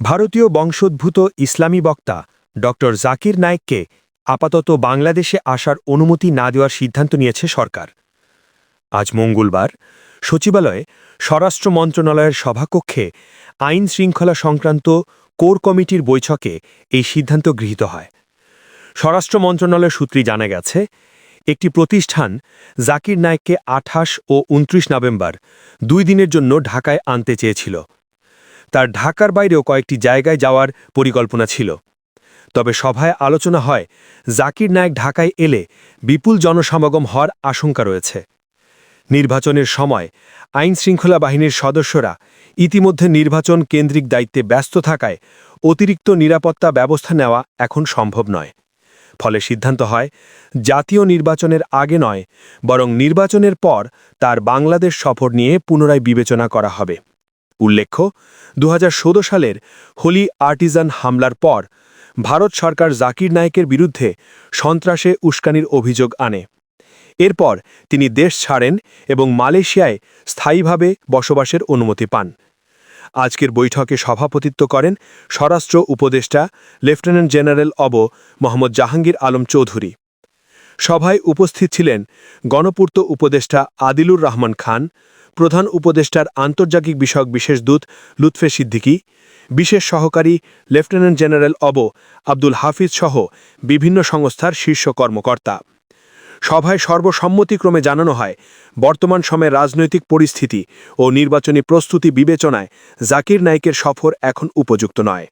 ভারতীয় বংশোদ্ভূত ইসলামী বক্তা ড. জাকির নায়েককে আপাতত বাংলাদেশে আসার অনুমতি না দেওয়ার সিদ্ধান্ত নিয়েছে সরকার। আজ মঙ্গলবার সচিবালয়ে স্বরাষ্ট্র মন্ত্রণালয়ের সভাকক্ষে আইন শৃঙ্খলা সংক্রান্ত কোর কমিটির বৈঠকে এই সিদ্ধান্ত গৃহীত হয়। স্বরাষ্ট্র মন্ত্রণালয় সূত্রে জানা গেছে, একটি প্রতিষ্ঠান জাকির নায়েককে আঠাশ ও উনত্রিশ নভেম্বর দুই দিনের জন্য ঢাকায় আনতে চেয়েছিল। তার ঢাকার বাইরেও কয়েকটি জায়গায় যাওয়ার পরিকল্পনা ছিল। তবে সভায় আলোচনা হয়, জাকির নায়েক ঢাকায় এলে বিপুল জনসমাগম হওয়ার আশঙ্কা রয়েছে। নির্বাচনের সময় আইন শৃঙ্খলা বাহিনীর সদস্যরা ইতিমধ্যে নির্বাচন কেন্দ্রিক দায়িত্বে ব্যস্ত থাকায় অতিরিক্ত নিরাপত্তা ব্যবস্থা নেওয়া এখন সম্ভব নয়। ফলে সিদ্ধান্ত হয়, জাতীয় নির্বাচনের আগে নয়, বরং নির্বাচনের পর তার বাংলাদেশ সফর নিয়ে পুনরায় বিবেচনা করা হবে। উল্লেখ্য দু হাজার ষোলো সালের হোলি আর্টিজান হামলার পর ভারত সরকার জাকির নায়েকের বিরুদ্ধে সন্ত্রাসে উস্কানির অভিযোগ আনে। এরপর তিনি দেশ ছাড়েন এবং মালয়েশিয়ায় স্থায়ীভাবে বসবাসের অনুমতি পান। আজকের বৈঠকে সভাপতিত্ব করেন স্বরাষ্ট্র উপদেষ্টা লেফটেন্যান্ট জেনারেল অব মোহাম্মদ জাহাঙ্গীর আলম চৌধুরী। সভায় উপস্থিত ছিলেন গণপূর্ত উপদেষ্টা আদিলুর রহমান খান প্রধান উপদেষ্টার আন্তর্জাতিক বিষয়ক বিশেষ দূত লুৎফে সিদ্দিকী, বিশেষ সহকারী লেফটেন্যান্ট জেনারেল অব আব্দুল হাফিজ সহ বিভিন্ন সংস্থার শীর্ষ কর্মকর্তা। সভায় সর্বসম্মতিক্রমে জানানো হয়, বর্তমান সময়ে রাজনৈতিক পরিস্থিতি ও নির্বাচনী প্রস্তুতি বিবেচনায় জাকির নাইকের সফর এখন উপযুক্ত নয়।